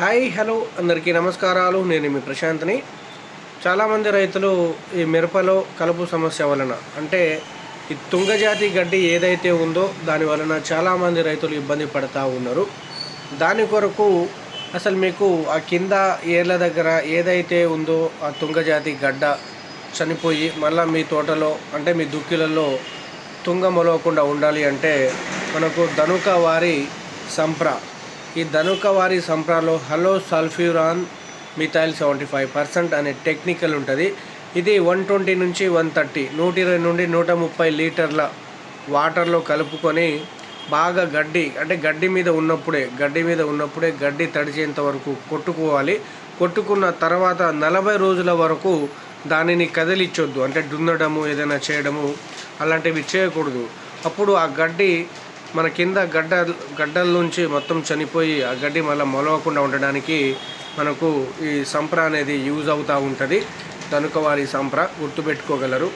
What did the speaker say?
Hi hello. అందరికీ నమస్కారాలు. నేను మీ ప్రశాంత్ని. చాలామంది రైతులు ఈ మిరపలో కలుపు సమస్య వలన అంటే ఈ తుంగజాతి గడ్డి ఏదైతే ఉందో దాని వలన చాలామంది రైతులు ఇబ్బంది పడుతూ ఉన్నారు. దాని కొరకు అసలు మీకు ఆ కింద ఏర్ల దగ్గర ఏదైతే ఉందో ఆ తుంగజాతి గడ్డ చనిపోయి మళ్ళీ మీ తోటలో అంటే మీ దుక్కిలలో తుంగ మొలవకుండా ఉండాలి అంటే మనకు ధనుక వారి సంప్ర ఈ ధనుక వారి సంప్రాలో halosulfuron methyl seventy five percent అనే టెక్నికల్ ఉంటుంది. ఇది వన్ ట్వంటీ నుంచి వన్ థర్టీ నూట ఇరవై నుండి నూట ముప్పై లీటర్ల వాటర్లో కలుపుకొని బాగా గడ్డి అంటే గడ్డి మీద ఉన్నప్పుడే గడ్డి మీద ఉన్నప్పుడే గడ్డి తడిచేంత వరకు కొట్టుకోవాలి. కొట్టుకున్న తర్వాత నలభై రోజుల వరకు దానిని కదిలిచ్చొద్దు అంటే దున్నడము ఏదైనా చేయడము అలాంటివి చేయకూడదు. అప్పుడు ఆ గడ్డి మన కింద గడ్డ గడ్డల నుంచి మొత్తం చనిపోయి ఆ గడ్డి మళ్ళీ మొలవకుండా ఉండడానికి మనకు ఈ సంప్ర అనేది యూజ్ అవుతూ ఉంటుంది. కనుక వారి సంప్ర గుర్తుపెట్టుకోగలరు.